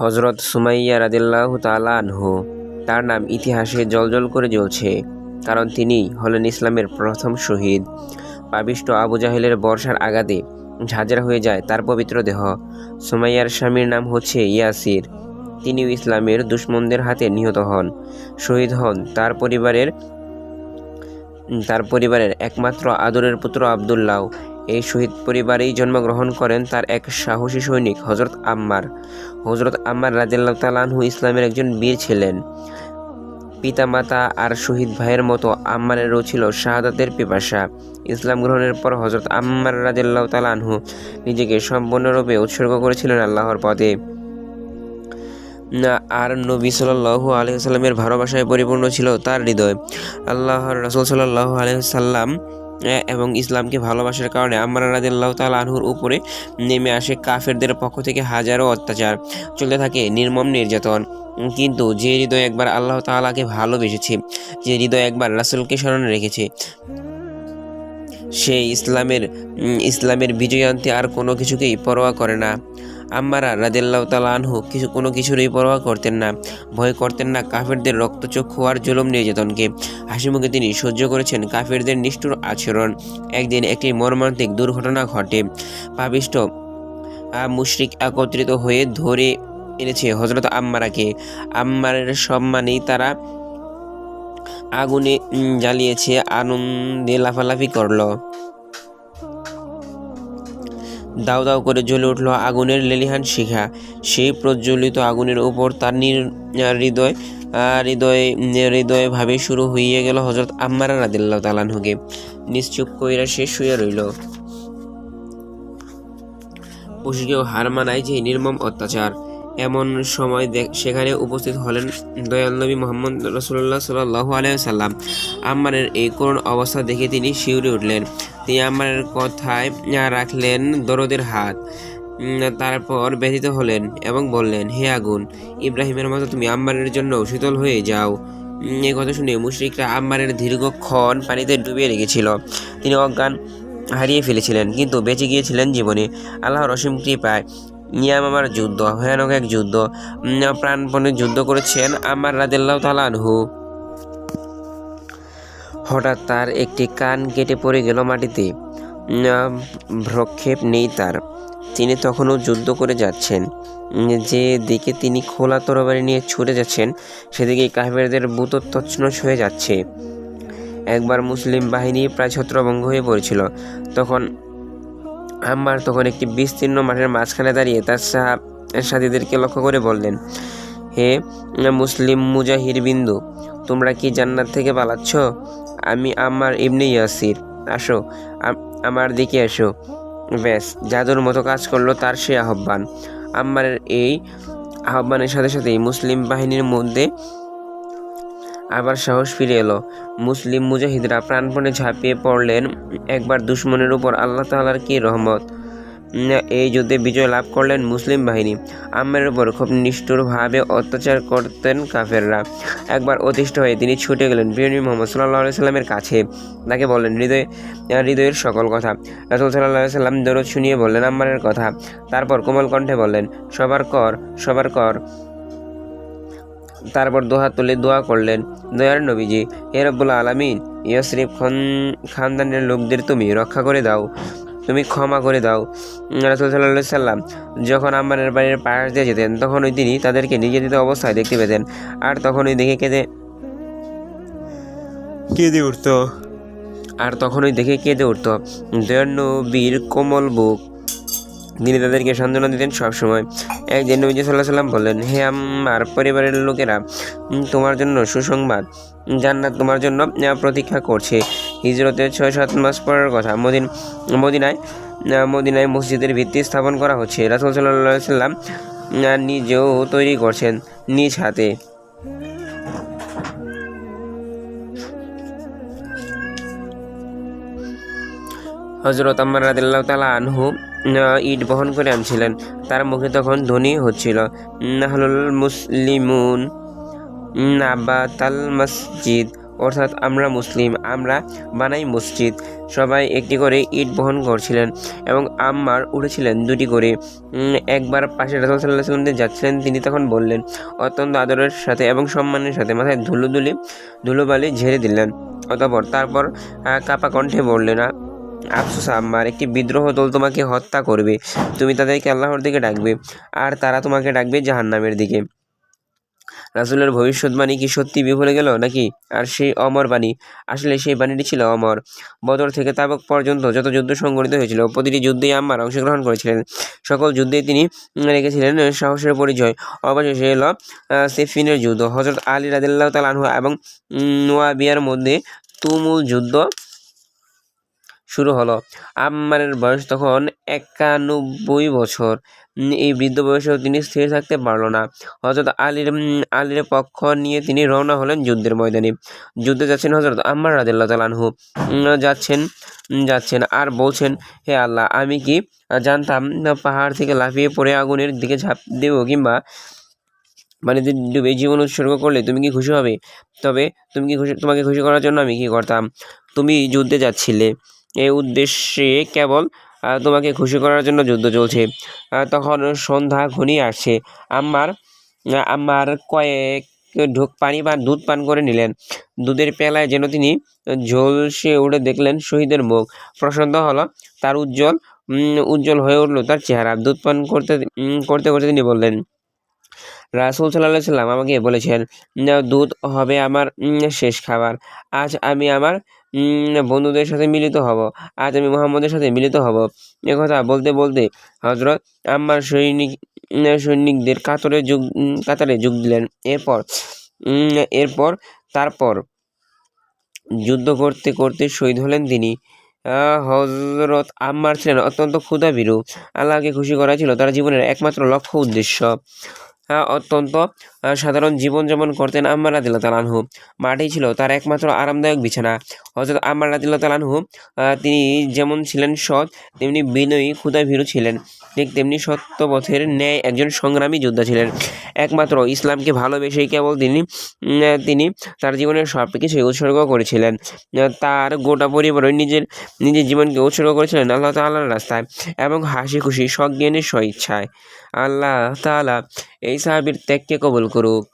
হজরত সুমাইয়া রাদিল্লাহ তালা আনহু। তার নাম ইতিহাসে জলজল করে জ্বলছে, কারণ তিনি হলেন ইসলামের প্রথম শহীদ। পাবিষ্ট আবু জাহেলের বর্ষার আঘাতে ঝাঁঝরা হয়ে যায় তার পবিত্র দেহ। সুমাইয়ার স্বামীর নাম হচ্ছে ইয়াসির। তিনিও ইসলামের দুশ্মনদের হাতে নিহত হন, শহীদ হন তার পরিবারের তার পরিবারের একমাত্র আদরের পুত্র আবদুল্লাহ এই শহীদ পরিবারেই জন্মগ্রহণ করেন তার এক সাহসী সৈনিক হজরত আম্মার। হজরত আম্মার রাজিয়াল্লাহ তালানহু ইসলামের একজন বীর ছিলেন। পিতামাতা আর শহীদ ভাইয়ের মতো আম্মারেরও ছিল শাহাদাতের পিপাসা। ইসলাম গ্রহণের পর হজরত আম্মার রাজিয়াল্লাহ তালানহু নিজেকে সম্পূর্ণরূপে উৎসর্গ করেছিলেন আল্লাহর না, আর নবী সাল্লাহু আলহিসাল্লামের ভালোবাসায় পরিপূর্ণ ছিল তার হৃদয়। আল্লাহর রসুল সাল্লাহু আলহিসাল্লাম এবং ইসলামকে ভালোবাসার কারণে আম্মার রাদিল্লাহ তাল আনহুর উপরে নেমে আসে কাফেরদের পক্ষ থেকে হাজারো অত্যাচার। চলতে থাকে নির্মম নির্যাতন। কিন্তু যে হৃদয় একবার আল্লাহ তাআলাকে ভালোবেসেছে, যে হৃদয় একবার রাসুলকে স্মরণে রেখেছে সে ইসলামের ইসলামের বিজয় আনতে আর কোনো কিছুকেই পরোয়া করে না। আম্মারা রাদিল্লাহ তালা আনহু কিছু কোনো কিছুরই পরোয়া করতেন না। ভয় করতেন না, কাফেরদের রক্তচক্ষু আর জুলুম নির্যাতনকে। হাসি মুখে তিনি সহ্য করেছেন কাফেরদের নিষ্ঠুর আচরণ। একদিন একটি মর্মান্তিক দুর্ঘটনা ঘটে। পাবিষ্ট মুশরিক একত্রিত হয়ে ধরে এনেছে হজরত আম্মারাকে। আম্মারের সম্মানেই তারা আগুনে জ্বালিয়েছে, আনন্দে লাফালাফি করল। দাউ দাও করে জ্বলে উঠল আগুনের লেলিহান শিখা। সেই প্রজ্বলিত আগুনের উপর তার নির হৃদয় হৃদয় হৃদয় ভাবে শুরু হইয়ে গেল হজরত আম্মারা রাদিল্লাহ তালানহুকে নিশ্চুপ কইরা সে শুয়ে রইল। পশুকেও হার মানায় যে নির্মম অত্যাচার। এমন সময় সেখানে উপস্থিত হলেন দয়াল নবী মোহাম্মদ রসুল্লাহ সাল্লাহ আলাইসাল্লাম আম্মারের এই করুণ অবস্থা দেখে তিনি শিউরে উঠলেন। তিনি আম্মারের কথায় রাখলেন, দরদের হাত। তারপর ব্যথিত হলেন এবং বললেন, হে আগুন, ইব্রাহিমের মতো তুমি আম্মারের জন্য শীতল হয়ে যাও। এই কথা শুনে মুশরিকরা আম্মারের দীর্ঘক্ষণ পানিতে ডুবিয়ে রেখেছিল। তিনি অজ্ঞান হারিয়ে ফেলেছিলেন, কিন্তু বেঁচে গিয়েছিলেন জীবনে। আল্লাহর অসীম কৃপায় নিয়ামামার যুদ্ধ, ভয়ানক এক যুদ্ধ। প্রাণপণে যুদ্ধ করেছেন আমার রাদেল্লাহ তালানহু হঠাৎ তার একটি কান কেটে পড়ে গেল মাটিতে। ভ্রক্ষেপ নেই তার। তিনি তখনও যুদ্ধ করে যাচ্ছেন। যে দিকে তিনি খোলা তরবারি নিয়ে ছুটে যাচ্ছেন, সেদিকে কাহেরদের বুত তছনছ হয়ে যাচ্ছে। একবার মুসলিম বাহিনী প্রায় ছত্রভঙ্গ হয়ে পড়েছিল। তখন আম্মার তখন একটি বিস্তীর্ণ মাঠের মাঝখানে দাঁড়িয়ে তার সাথীদেরকে লক্ষ্য করে বললেন, হে মুসলিম মুজাহির বিন্দু, তোমরা কি জান্নাত থেকে পালাচ্ছ? আমি আমার ইবনে ইয়াসির। আসো আমার দিকে এসো। ব্যাস, জাদুর মতো কাজ করল তার সে আহ্বান। আম্মারের এই আহ্বানের সাথে সাথেই মুসলিম বাহিনীর মধ্যে আবার সাহস ফিরে এলো। মুসলিম মুজাহিদরা প্রাণপণে ঝাঁপিয়ে পড়লেন। একবার দুশ্মনের উপর আল্লাহ তাআলার কি রহমত? এই যুদ্ধে বিজয় লাভ করলেন মুসলিম বাহিনী। আম্মের উপর খুব নিষ্ঠুরভাবে অত্যাচার করতেন কাফেররা। একবার অতিষ্ঠ হয়ে তিনি ছুটে গেলেন প্রিয়নী মোহাম্মদ সাল্লাহ সাল্লামের কাছে। তাকে বললেন, হৃদয় হৃদয়ের সকল কথা। রাসুল সাল্লাহ সাল্লাম দরদ শুনিয়ে বললেন আম্মারের কথা। তারপর কোমল কণ্ঠে বললেন, সবার কর সবার কর। তারপর দোহাত তুলে দোয়া করলেন, দয়ার নবীজি, হে রব্বুল আলমিন ইয়াসরিফ খান, খানদানের লোকদের তুমি রক্ষা করে দাও, তুমি ক্ষমা করে দাও। রাসুল সাল্লাহ সাল্লাম যখন আম্মানের বাড়ির পাশ দিয়ে যেতেন তখন ওই তিনি তাদেরকে নির্যাতিত অবস্থায় দেখতে পেতেন আর তখন ওই দেখে কেঁদে কেঁদে উঠত। আর তখন ওই দেখে কেঁদে উঠত। দয়ার নবীর কোমল বুক। তিনি তাদেরকে সান্ত্বনা দিতেন সবসময়। একদিন নবীজি সাল্লাহ সাল্লাম বললেন, হে আমার পরিবারের লোকেরা তোমার জন্য সুসংবাদ, জান্নাত তোমার জন্য প্রতীক্ষা করছে। হিজরতের ছয় সাত মাস পরের কথা, মদিন, মদিনায় মদিনায় মসজিদের ভিত্তি স্থাপন করা হচ্ছে। রাসুল সাল্লাহ সাল্লাম নিজেও তৈরি করছেন নিজ হাতে। হজরত আম্মার রাদিল্লাহ তালা আনহু ইট বহন করে আনছিলেন। তার মুখে তখন ধ্বনি হচ্ছিল। নাহলুল মুসলিমুন নাবাতাল মসজিদ। অর্থাৎ আমরা মুসলিম, আমরা বানাই মসজিদ। সবাই একটি করে ইট বহন করছিলেন এবং আম্মার উঠেছিলেন দুটি করে। একবার পাশে রাসুল সাল্লাহ যাচ্ছিলেন, তিনি তখন বললেন, অত্যন্ত আদরের সাথে এবং সম্মানের সাথে। মাথায় ধুলো ধুলি ধুলোবালি ঝেড়ে দিলেন। অতপর তারপর কাপা কণ্ঠে বললেন "আ- আফসোস আম্মার একটি বিদ্রোহ দল তোমাকে হত্যা করবে। তুমি তাদেরকে আল্লাহর দিকে ডাকবে আর তারা তোমাকে ডাকবে জাহান্নামের দিকে। রাসুলের ভবিষ্যৎবাণী কি সত্যি বিফলে গেল নাকি? আর সেই অমর বাণী, আসলে সেই বাণীটি ছিল অমর। বদর থেকে তাবক পর্যন্ত যত যুদ্ধ সংঘটিত হয়েছিল, প্রতিটি যুদ্ধেই আম্মার অংশগ্রহণ করেছিলেন। সকল যুদ্ধেই তিনি রেখেছিলেন সাহসের পরিচয়। অবশেষে এলো সেফিনের যুদ্ধ। হজরত আলী রাদিল্লাহ তালানহু এবং নোয়াবিয়ার মধ্যে তুমুল যুদ্ধ শুরু হলো। আম্মারের বয়স তখন একানব্বই বছর। এই বৃদ্ধ বয়সেও তিনি স্থির থাকতে পারল না। হজরত আলীর আলীর পক্ষ নিয়ে তিনি রওনা হলেন যুদ্ধের ময়দানে। যুদ্ধে যাচ্ছেন হজরত আম্মার রাদিল্লাহ তালানহু যাচ্ছেন যাচ্ছেন আর বলছেন, হে আল্লাহ, আমি কি জানতাম পাহাড় থেকে লাফিয়ে পড়ে আগুনের দিকে ঝাঁপ দেব কিংবা পানিতে ডুবে জীবন উৎসর্গ করলে তুমি কি খুশি হবে? তবে তুমি কি খুশি, তোমাকে খুশি করার জন্য আমি কি করতাম? তুমি যুদ্ধে যাচ্ছিলে। এই উদ্দেশ্যে কেবল তোমাকে খুশি করার জন্য যুদ্ধ চলছে। তখন সন্ধ্যা ঘনিয়ে আসছে আমার আমার কয়েক ঢোক পানি বা দুধ পান করে নিলেন। দুধের পেলায় যেন তিনি ঝলসে উঠে দেখলেন শহীদের মুখ। প্রসন্ন হলো, তার উজ্জ্বল উজ্জ্বল হয়ে উঠল তার চেহারা। দুধ পান করতে করতে করতে তিনি বললেন রাসুল সাল্লাহ সাল্লাম আমাকে বলেছেন "না, দুধ হবে আমার শেষ খাবার। আজ আমি আমার বন্ধুদের সাথে মিলিত হব। আজ আমি মোহাম্মদের সাথে মিলিত হব। এ কথা বলতে বলতে হজরত আমার সৈনিক সৈনিকদের কাতরে যোগ কাতারে যোগ দিলেন। এরপর এরপর তারপর যুদ্ধ করতে করতে শহীদ হলেন তিনি। হজরত আম্মার ছিলেন অত্যন্ত ক্ষুধাভীরু আল্লাহকে খুশি করা ছিল তার জীবনের একমাত্র লক্ষ্য উদ্দেশ্য। অত্যন্ত সাধারণ জীবনযাপন করতেন আম্মার রাদিল্লা তালানহু মাটি ছিল তার একমাত্র আরামদায়ক বিছানা। হজরত আম্মার রাদিল্লা তালানহু তিনি যেমন ছিলেন সৎ, তেমনি বিনয়ী ক্ষুধাভীরু ছিলেন। ঠিক তেমনি সত্যপথের ন্যায় একজন সংগ্রামী যোদ্ধা ছিলেন। একমাত্র ইসলামকে ভালোবেসেই কেবল তিনি তিনি তার জীবনের সব কিছুই উৎসর্গ করেছিলেন। তার গোটা পরিবারই নিজের নিজের জীবনকে উৎসর্গ করেছিলেন আল্লাহ তাল্লাহ রাস্তায় এবং হাসি খুশি, সজ্ঞানের স্বইচ্ছায়। আল্লাহ তালা এই সাহাবির ত্যাগকে কবুল করুক।